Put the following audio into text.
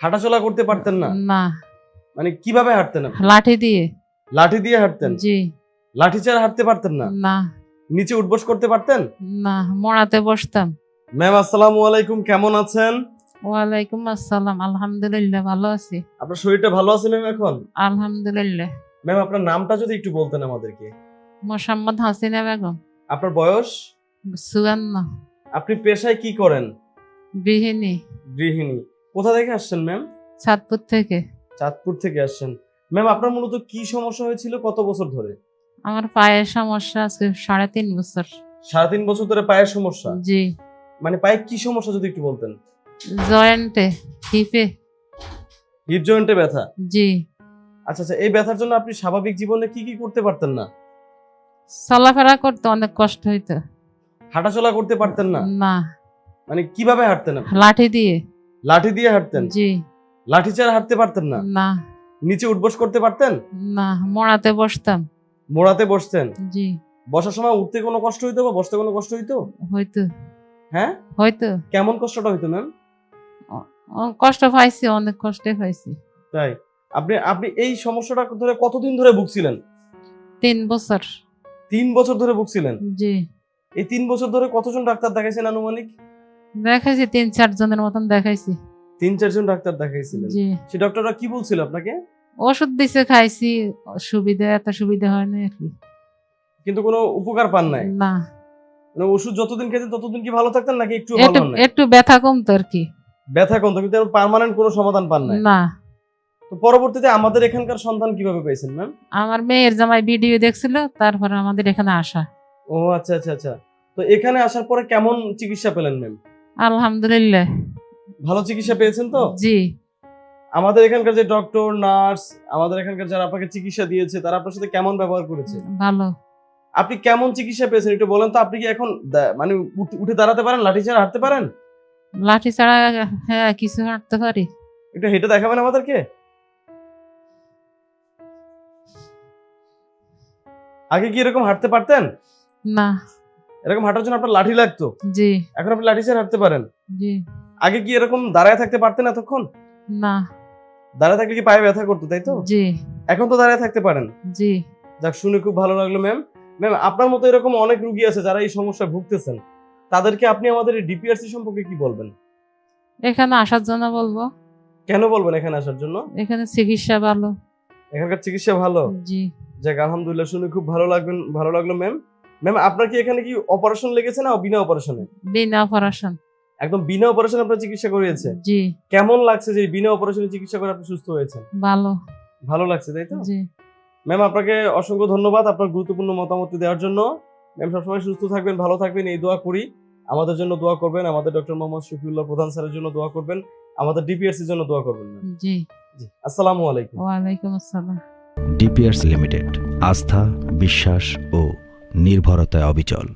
হাঁটাচলা করতে পারতেন না? না। মানে কীভাবে হাঁটতেন আপনি? লাঠি দিয়ে। লাঠি দিয়ে হাঁটতেন? জি। লাঠি ছাড়া হাঁটতে পারতেন না? না। নিচে উঠবস করতে পারতেন? না মোড়াতে বসতাম। ম্যাম আসসালামু আলাইকুম কেমন আছেন? ওয়ালাইকুম আসসালাম আলহামদুলিল্লাহ ভালো আছি। আপনার শরীরটা ভালো আছে ম্যাম এখন? আলহামদুলিল্লাহ। ম্যাম আপনার নামটা যদি একটু বলতেন আমাদেরকে। মোসাম্মদ হাসিনা বেগম। আপনার বয়স? চুয়ান্ন। আপনি পেশায় কি করেন? গৃহিণী। গৃহিণী। কোথা থেকে আসছেন ম্যাম চাঁদপুর থেকে। চাঁদপুর থেকে আসছেন। ম্যাম আপনার মূলত কি সমস্যা হয়েছিল কত বছর ধরে? আমার পায়ের সমস্যা আছে সাড়ে তিন বছর। সাড়ে তিন বছর ধরে পায়ের সমস্যা? জি। মানে পায়ে কি সমস্যা যদি একটু বলতেন? জয়েন্টে হিপে হিপ জয়েন্টে ব্যথা? জি। আচ্ছা আচ্ছা এই ব্যথার জন্য আপনি স্বাভাবিক জীবনে কি কি করতে পারতেন না? চলাফেরা করতে অনেক কষ্ট হইতো। হাঁটাচলা করতে পারতেন না? না। মানে কীভাবে হাঁটতেন? লাঠি দিয়ে। লাঠি দিয়ে হাঁটতেন? জি। লাঠি ছাড়া হাঁটতে পারতেন না? না। নিচে উঠবস করতে পারতেন? না মোড়াতে বসতাম। মোড়াতে বসতেন? জি। বসার সময় উঠতে কোনো কষ্ট হইতো বা বসতে কোনো কষ্ট হইতো? হয়তো হ্যাঁ? হয়তো কেমন কষ্টটা হইতো ম্যাম? কষ্ট পাইছি অনেক কষ্টে পাইছি। তাই। আপনি আপনি এই সমস্যাটা ধরে কতদিন ধরে ভুগছিলেন? তিন বছর। তিন বছর ধরে ভুগছিলেন? জি। এই তিন বছর ধরে কতজন ডাক্তার দেখাইছেন আনুমানিক? দেখাইছি তিন চার জনের মতন দেখাইছি। তিন চারজন ডাক্তার দেখাইছিলেন? জি। সে ডক্টররা কি বলছিল আপনাকে? ওষুধ দিছে খাইছি সুবিধা এত সুবিধা হয় না কি। কিন্তু কোনো উপকার পান নাই? না। মানে ওষুধ যতদিন খেতেন ততদিন কি ভালো থাকতেন নাকি একটু ভালো হন একটু ব্যথা কমতো আর কি। ব্যথা কমতো কিন্তু পার্মানেন্ট কোনো সমাধান পান নাই? না। তো পরবর্তীতে আমাদের এখানকার সন্ধান কীভাবে পেয়েছেন ম্যাম? আমার মেয়ের জামাই ভিডিও দেখছিল তারপরে আমাদের এখানে আসা। ও আচ্ছা আচ্ছা আচ্ছা। তো এখানে আসার পরে কেমন চিকিৎসা পেলেন ম্যাম? আলহামদুলিল্লাহ। ভালো চিকিৎসা পেয়েছেন তো? জি। আমাদের এখানকার যে ডক্টর নার্স আমাদের এখানকার যারা আপনাকে চিকিৎসা দিয়েছে তারা আপনার সাথে কেমন ব্যবহার করেছে? ভালো। আপনি কেমন চিকিৎসা পেয়েছেন একটু বলেন তো আপনি কি এখন মানে উঠে দাঁড়াতে পারেন লাঠি ছাড়া হাঁটতে পারেন? লাঠি ছাড়া হ্যাঁ কিছু হাঁটতে পারি। একটু হেঁটে দেখাবেন আমাদেরকে? আগে কি এরকম হাঁটতে পারতেন? না। এরকম হাঁটার জন্য আপনার লাঠি লাগতো? জি। এখন আপনি লাঠি ছাড়া হাঁটতে পারেন। জি। আগে কি এরকম দাঁড়ায় থাকতে পারতেন এতক্ষণ? না। দাঁড়ায় থাকলে কি পায়ে ব্যথা করতো তাই তো? জি। এখন তো দাঁড়ায় থাকতে পারেন। জি। যাক শুনে খুব ভালো লাগল ম্যাম ম্যাম আপনার মতো এরকম অনেক রুগী আছে যারা এই সমস্যায় ভুগতেছেন। তাদেরকে আপনি আমাদের ডিপিআরসি সম্পর্কে কি বলবেন? এখানে আসার জন্য বলব। কেন বলবেন এখানে আসার জন্য? এখানে চিকিৎসা ভালো। এখানকার চিকিৎসা ভালো? জি। যাক আলহামদুলিল্লাহ শুনে খুব ভালো লাগবেন ভালো লাগল ম্যাম ম্যাম আপনার কি এখানে কি অপারেশন লেগেছে না বিনা অপারেশনে বিনা অপারেশন একদম বিনা অপারেশন আপনার চিকিৎসা করিয়েছে? জি। কেমন লাগছে যে বিনা অপারেশনে চিকিৎসা করে আপনি সুস্থ হয়েছেন? ভালো। ভালো লাগছে তাই তো? জি। ম্যাম আপনাকে অসংখ্য ধন্যবাদ আপনার গুরুত্বপূর্ণ মতামত দেওয়ার জন্য। ম্যাম সবসময় সুস্থ থাকবেন ভালো থাকবেন এই দোয়া করি। আমাদের জন্য দোয়া করবেন আমাদের ডক্টর মোহাম্মদ শফিউল্লাহ প্রধান স্যারের জন্য দোয়া করবেন আমাদের ডিপিআরসির জন্য দোয়া করবেন জি। জি। আসসালামু আলাইকুম। ওয়ালাইকুম আসসালাম। ডিপিয়ার্স লিমিটেড আস্থা বিশ্বাস ও নির্ভরতায় অবিচল।